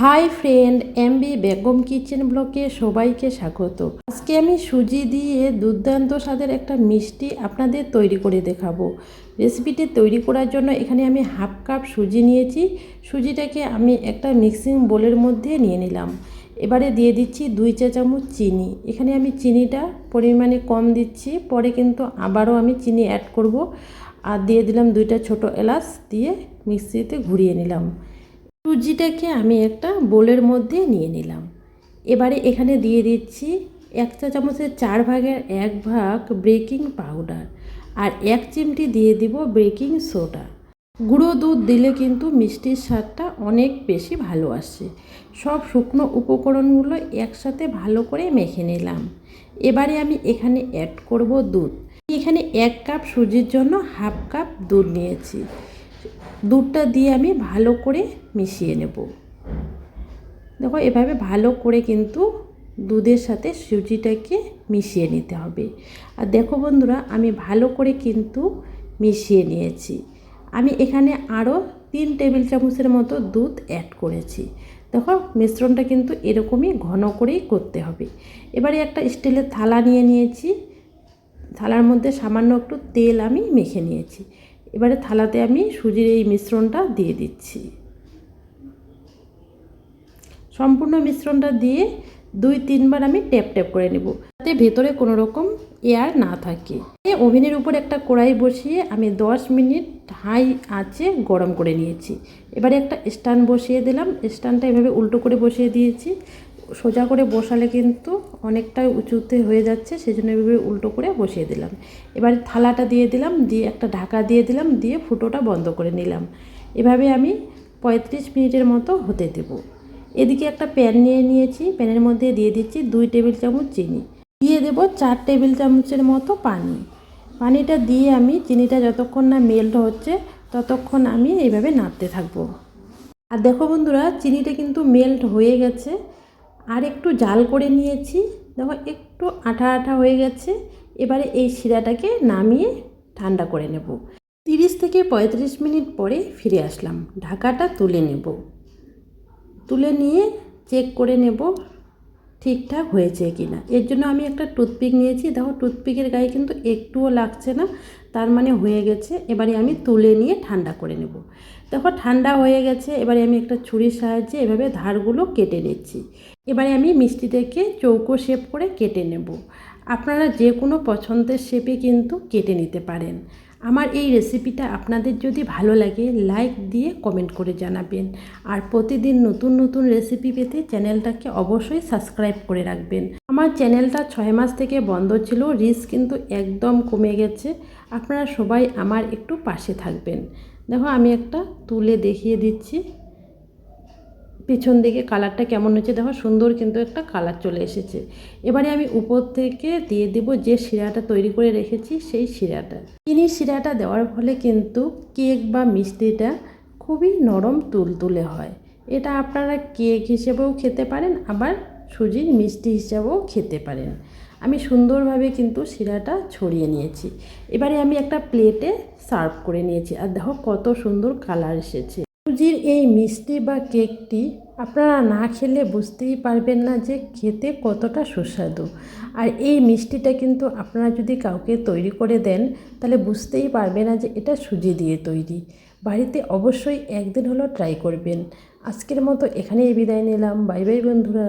Hi friend MB Begum kitchen ব্লকে সবাইকে স্বাগত। আজকে আমি সুজি দিয়ে দুর্দান্ত স্বাদের একটা মিষ্টি আপনাদের তৈরি করে দেখাবো। রেসিপিটি তৈরি করার জন্য এখানে আমি হাফ কাপ সুজি নিয়েছি। সুজিটাকে আমি একটা মিক্সিং বোলের মধ্যে নিয়ে নিলাম। এবারে দিয়ে দিচ্ছি দুই চা চামচ চিনি। এখানে আমি চিনিটা পরিমাণে কম দিচ্ছি, পরে কিন্তু আবারও আমি চিনি অ্যাড করব। আর দিয়ে দিলাম দুইটা ছোট এলাচ দিয়ে মিক্সিতে ঘুরিয়ে নিলাম। সুজিটাকে আমি একটা বোলের মধ্যে নিয়ে নিলাম। এবারে এখানে দিয়ে দিচ্ছি এক চা চামচের চার ভাগের এক ভাগ বেকিং পাউডার আর এক চিমটি দিয়ে দিব বেকিং সোডা। গুঁড়ো দুধ দিলে কিন্তু মিষ্টির স্বাদটা অনেক বেশি ভালো আসে। সব শুকনো উপকরণগুলো একসাথে ভালো করে মেখে নিলাম। এবারে আমি এখানে অ্যাড করব দুধ। এখানে এক কাপ সুজির জন্য হাফ কাপ দুধ নিয়েছি। দুধটা দিয়ে আমি ভালো করে মিশিয়ে নেব। দেখো, এভাবে ভালো করে কিন্তু দুধের সাথে সুজিটাকে মিশিয়ে নিতে হবে। আর দেখো বন্ধুরা, আমি ভালো করে কিন্তু মিশিয়ে নিয়েছি। আমি এখানে আরও তিন টেবিল চামচের মতো দুধ অ্যাড করেছি। দেখো, মিশ্রণটা কিন্তু এরকমই ঘন করেই করতে হবে। এবারে একটা স্টিলের থালা নিয়ে নিয়েছি। থালার মধ্যে সামান্য একটু তেল আমি মেখে নিয়েছি। এবারে থালাতে আমি সুজির এই মিশ্রণটা দিয়ে দিচ্ছি। সম্পূর্ণ মিশ্রণটা দিয়ে দুই তিনবার আমি ট্যাপ ট্যাপ করে নেব যাতে ভেতরে কোনো রকম এয়ার না থাকে। ওভেনের উপর একটা কড়াই বসিয়ে আমি দশ মিনিট হাই আঁচে গরম করে নিয়েছি। এবারে একটা স্ট্যান্ড বসিয়ে দিলাম। স্ট্যান্ডটা এভাবে উল্টো করে বসিয়ে দিয়েছি। সোজা করে বসালে কিন্তু অনেকটাই উঁচুতে হয়ে যাচ্ছে সেই জন্য এভাবে উল্টো করে বসিয়ে দিলাম। এবার থালাটা দিয়ে দিলাম, দিয়ে একটা ঢাকা দিয়ে দিলাম, দিয়ে ফুটোটা বন্ধ করে নিলাম। এভাবে আমি পঁয়ত্রিশ মিনিটের মতো হতে দেব। এদিকে একটা প্যান নিয়ে নিয়েছি, প্যানের মধ্যে দিয়ে দিচ্ছি দুই টেবিল চামচ চিনি। দিয়ে দেব চার টেবিল চামচের মতো পানি। পানিটা দিয়ে আমি চিনিটা যতক্ষণ না মেল্ট হচ্ছে, ততক্ষণ আমি এইভাবে নাড়তে থাকব। আর দেখো বন্ধুরা, চিনিটা কিন্তু মেল্ট হয়ে গেছে। আর একটু জাল করে নিয়েছি। দেখো একটু আঠা আঠা হয়ে গেছে। এবারে এই শিরাটাকে নামিয়ে ঠান্ডা করে নেব। তিরিশ থেকে পঁয়ত্রিশ মিনিট পরে ফিরে আসলাম। ঢাকাটা তুলে নেব। তুলে নিয়ে চেক করে নেব। ঠিকঠাক হয়েছে কি না এর জন্য আমি একটা টুথপিক নিয়েছি। দেখো, টুথপিকের গায়ে কিন্তু একটুও লাগছে না। তার মানে হয়ে গেছে। এবারে আমি তুলে নিয়ে ঠান্ডা করে নেব। দেখো, ঠান্ডা হয়ে গেছে। এবারে আমি একটা ছুরির সাহায্যে এভাবে ধারগুলো কেটে নিচ্ছি। এবারে আমি মিষ্টিটাকে চৌকো শেপ করে কেটে নেব। আপনারা যে কোনো পছন্দের শেপে কিন্তু কেটে নিতে পারেন। আমার এই রেসিপিটা আপনাদের যদি ভালো লাগে লাইক দিয়ে কমেন্ট করে জানাবেন। আর প্রতিদিন নতুন নতুন রেসিপি পেতে চ্যানেলটাকে অবশ্যই সাবস্ক্রাইব করে রাখবেন। আমার চ্যানেলটা ছয় মাস থেকে বন্ধ ছিল রিস্ক কিন্তু একদম কমে গেছে। আপনারা সবাই আমার একটু পাশে থাকবেন। দেখো আমি একটা তুলে দেখিয়ে দিচ্ছি। পিছন দিকে কালারটা কেমন হচ্ছে দেখো, সুন্দর কিন্তু একটা কালার চলে এসেছে। এবারে আমি উপর থেকে দিয়ে দেব যে শিরাটা তৈরি করে রেখেছি, সেই শিরাটা। চিনির শিরাটা দেওয়ার ফলে কিন্তু কেক বা মিষ্টিটা খুবই নরম তুলতুলে হয়। এটা আপনারা কেক হিসেবেও খেতে পারেন, আবার সুজির মিষ্টি হিসেবেও খেতে পারেন। আমি সুন্দরভাবে কিন্তু শিরাটা ছড়িয়ে নিয়েছি। এবারে আমি একটা প্লেটে সার্ভ করে নিয়েছি। আর দেখো কত সুন্দর কালার এসেছে। সুজির এই মিষ্টি বা কেকটি আপনারা না খেলে বুঝতেই পারবেন না যে খেতে কতটা সুস্বাদু। আর এই মিষ্টিটা কিন্তু আপনারা যদি কাউকে তৈরি করে দেন, তাহলে বুঝতেই পারবে না যে এটা সুজি দিয়ে তৈরি। বাড়িতে অবশ্যই একদিন হলো ট্রাই করবেন। আজকের মতো এখানেই বিদায় নিলাম। বাই বাই বন্ধুরা।